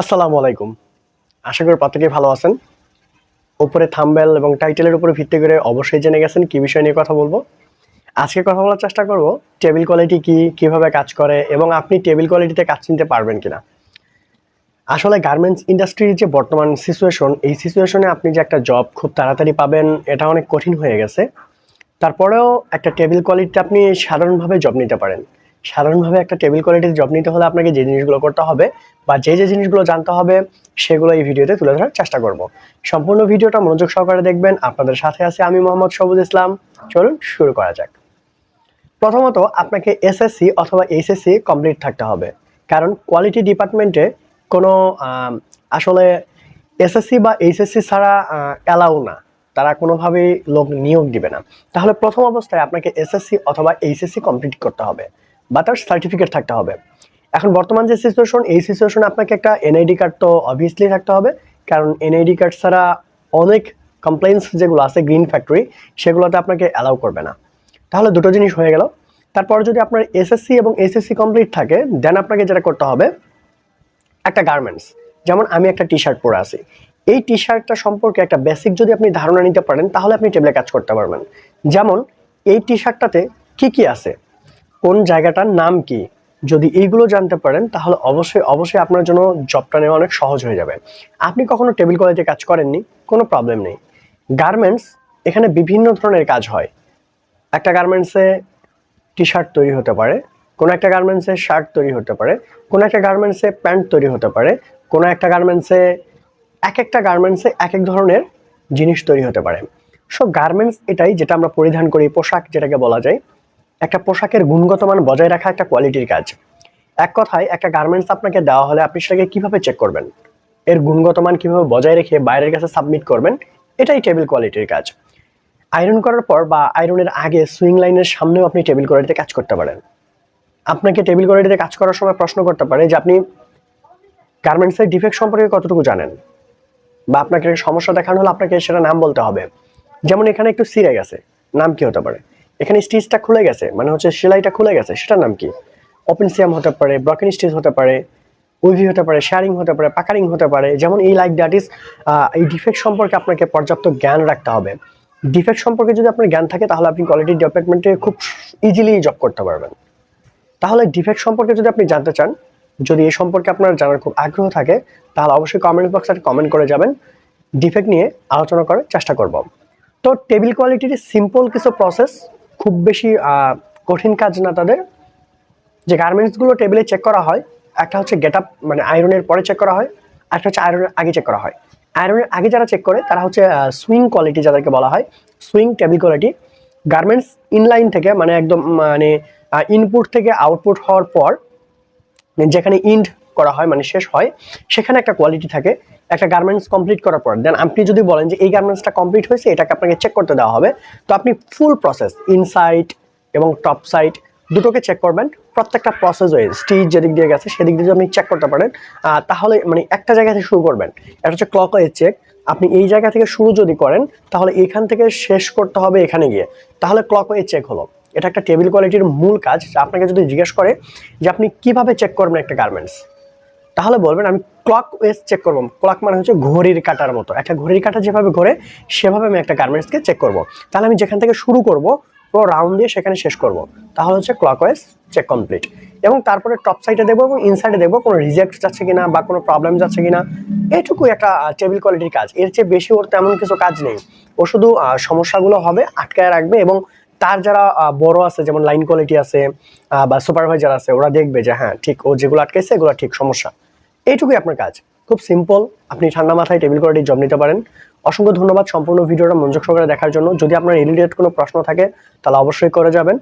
আসসালামু আলাইকুম। আশা করি প্রত্যেকেই ভালো আছেন। উপরে থাম্বেল এবং টাইটেলের উপরে ভিত্তি করে অবশ্যই জেনে গেছেন কি বিষয় নিয়ে কথা বলব। আজকে কথা বলার চেষ্টা করব, টেবিল কোয়ালিটি কি, কীভাবে কাজ করে এবং আপনি টেবিল কোয়ালিটিতে কাজ নিতে পারবেন কিনা। আসলে গার্মেন্টস ইন্ডাস্ট্রির যে বর্তমান সিচুয়েশন, এই সিচুয়েশনে আপনি যে একটা জব খুব তাড়াতাড়ি পাবেন, এটা অনেক কঠিন হয়ে গেছে। তারপরেও একটা টেবিল কোয়ালিটিতে আপনি সাধারণভাবে জব নিতে পারেন। সাধারণভাবে একটা টেবিল কোয়ালিটির জব নিতে হলে আপনাকে যে জিনিসগুলো করতে হবে বা যে যে জিনিসগুলো জানতে হবে, সেগুলো এই ভিডিওতে তুলে ধরার চেষ্টা করব। সম্পূর্ণ ভিডিওটা মনোযোগ সহকারে দেখবেন। আপনাদের সাথে আছে আমি মোহাম্মদ সবুজ ইসলাম। চলুন শুরু করা যাক। প্রথমত, আপনাকে এসএসসি অথবা এইচএসসি কমপ্লিট থাকতে হবে। কারণ কোয়ালিটি ডিপার্টমেন্টে কোনো আসলে এসএসসি বা এইচএসসি ছাড়া অ্যালাউ না। তারা কোনোভাবেই লোক নিয়োগ দিবে না। তাহলে প্রথম অবস্থায় আপনাকে এসএসসি অথবা এইচএসসি কমপ্লিট করতে হবে। বা তার সার্টিফিকেট থাকতে হবে। এখন বর্তমান যে সিচুয়েশন এই সিচুয়েশনে আপনাকে একটা এনআইডি কার্ড তো অবভিয়াসলি থাকতে হবে। কারণ এনআইডি কার্ড ছাড়া অনেক কমপ্লেন্স যেগুলো আছে গ্রিন ফ্যাক্টরি সেগুলোতে আপনাকে অ্যালাউ করবে না। তাহলে দুটো জিনিস হয়ে গেল। তারপর যদি আপনার এসএসসি এবং এসএসসি কমপ্লিট থাকে দেন আপনাকে যেটা করতে হবে, একটা গার্মেন্টস যেমন আমি একটা টি শার্ট পরে আছি। এই টি শার্টটা সম্পর্কে একটা বেসিক যদি আপনি ধারণা নিতে পারেন, তাহলে আপনি টেবিলে কাজ করতে পারবেন। যেমন এই টি শার্টটাতে কি কি আছে? কোন জায়গাটার নাম কি? যদি এইগুলো জানতে পারেন, তাহলে অবশ্যই অবশ্যই আপনার জন্য জবটা নেওয়া অনেক সহজ হয়ে যাবে। আপনি কখনো টেবিল কলেজে কাজ করেননি? কোনো প্রবলেম নেই। গার্মেন্টস এখানে বিভিন্ন ধরনের কাজ হয়। একটা গার্মেন্টসে টি শার্ট তৈরি হতে পারে, কোনো একটা গার্মেন্টসে শার্ট তৈরি হতে পারে, কোনো একটা গার্মেন্টসে প্যান্ট তৈরি হতে পারে, কোনো একটা গার্মেন্টসে এক একটা গার্মেন্টসে এক এক ধরনের জিনিস তৈরি হতে পারে। সো গার্মেন্টস এটাই যেটা আমরা পরিধান করি, পোশাক যেটাকে বলা যায়। একটা পোশাকের গুণগত মান বজায় রাখা একটা কোয়ালিটির কাজ। এক কথায়, একটা গার্মেন্টস আপনাকে দেওয়া হলে আপনি সেটাকে কীভাবে চেক করবেন? এর গুণগত মান কীভাবে বজায় রেখে বাইরের কাছে সাবমিট করবেন? এটাই টেবিল কোয়ালিটির কাজ। আয়রন করার পর বা আয়রনের আগে সুইং লাইনের সামনেও আপনি টেবিল কোয়ালিটিতে কাজ করতে পারেন। আপনাকে টেবিল কোয়ালিটিতে কাজ করার সময় প্রশ্ন করতে পারে যে, আপনি গার্মেন্টসের ডিফেক্ট সম্পর্কে কতটুকু জানেন? বা আপনাকে সমস্যা দেখানো হলে আপনাকে সেটা নাম বলতে হবে। যেমন এখানে একটু সিরে গেছে নাম কি হতে পারে? এখানে স্টিচটা খুলে গেছে মানে হচ্ছে সেলাইটা খুলে গেছে, সেটার নাম কি? ওপেন সিয়াম হতে পারে ব্রকেন স্টিচ হতে পারে উইভি হতে পারে শেয়ারিং হতে পারে পাকারিং হতে পারে, যেমন এই লাইক দ্যাট ইজ এই ডিফেক্ট সম্পর্কে আপনাকে পর্যাপ্ত জ্ঞান রাখতে হবে। ডিফেক্ট সম্পর্কে যদি আপনার জ্ঞান থাকে, তাহলে আপনি কোয়ালিটি ডিপার্টমেন্টে খুব ইজিলি জব করতে পারবেন। তাহলে ডিফেক্ট সম্পর্কে যদি আপনি জানতে চান, যদি এই সম্পর্কে আপনার জানার খুব আগ্রহ থাকে, তাহলে অবশ্যই কমেন্ট বক্সে কমেন্ট করে যাবেন। ডিফেক্ট নিয়ে আলোচনা করার চেষ্টা করব। তো টেবিল কোয়ালিটির সিম্পল কিছু প্রসেস খুব বেশি কঠিন কাজ না তাদের। যে গার্মেন্টসগুলো টেবিলে চেক করা হয়, একটা হচ্ছে গেট আপ মানে আয়রনের পরে চেক করা হয় একটা হচ্ছে আয়রনের আগে চেক করা হয়। আয়রনের আগে যারা চেক করে, তারা হচ্ছে সুইং কোয়ালিটি যাদেরকে বলা হয় sewing table quality garments inline থেকে মানে একদম মানে ইনপুট থেকে আউটপুট হওয়ার পর, যেখানে ইন্ড করা হয় মানে শেষ হয়, সেখানে একটা কোয়ালিটি থাকে, একটা গার্মেন্টস কমপ্লিট করার পর। দেন আপনি যদি বলেন যে এই গার্মেন্টসটা কমপ্লিট হয়েছে, এটাকে আপনাকে চেক করতে দেওয়া হবে। তো আপনি ফুল প্রসেস ইনসাইড এবং টপ সাইড দুটোকে চেক করবেন। প্রত্যেকটা প্রসেস ওয়ে স্টিচ যেদিক দিয়ে গেছে, সেদিক দিয়ে আপনি চেক করতে পারেন তাহলে মানে একটা জায়গা থেকে শুরু করবেন। এটা হচ্ছে ক্লক ওয়ে চেক আপনি এই জায়গা থেকে শুরু যদি করেন, তাহলে এখান থেকে শেষ করতে হবে এখানে গিয়ে। তাহলে ক্লক ওয়ে চেক হলো। এটা একটা টেবিল কোয়ালিটির মূল কাজ। আপনাকে যদি জিজ্ঞেস করে যে আপনি কীভাবে চেক করবেন একটা গার্মেন্টস তাহলে বলবেন আমি ক্লক ওয়েজ চেক করব। ক্লক মানে হচ্ছে ঘড়ির কাটার মতো। একটা ঘড়ির কাটা যেভাবে ঘোরে, সেভাবে আমি একটা গার্মেন্টসকে চেক করব। তাহলে আমি যেখান থেকে শুরু করব, পুরো রাউন্ড দিয়ে সেখানে শেষ করব। তাহলে হচ্ছে ক্লক ওয়েজ চেক কমপ্লিট এবং তারপরে টপ সাইডে দেখব এবং ইনসাইডে দেখব কোনো রিজেক্ট যাচ্ছে কিনা বা কোনো প্রবলেম যাচ্ছে কিনা। এইটুকুই একটা টেবিল কোয়ালিটির কাজ। এর চেয়ে বেশি ওর তেমন কিছু কাজ নেই। ও শুধু সমস্যাগুলো হবে, আটকায় রাখবে এবং তার যারা বড় আছে, যেমন লাইন কোয়ালিটি আছে বা সুপারভাইজার আছে, ওরা দেখবে যে হ্যাঁ ঠিক ও যেগুলো আটকাইছে, এগুলো ঠিক, সমস্যা। এইটুকুই আপনার কাজ। খুব সিম্পল আপনি ঠান্ডা মাথায় টেবিল করে জব নিতে পারেন। অসংখ্য ধন্যবাদ সম্পূর্ণ ভিডিওটা মনোযোগ সহকারে দেখার জন্য। যদি আপনার রিলেটেড কোনো প্রশ্ন থাকে, তাহলে অবশ্যই করে যাবেন।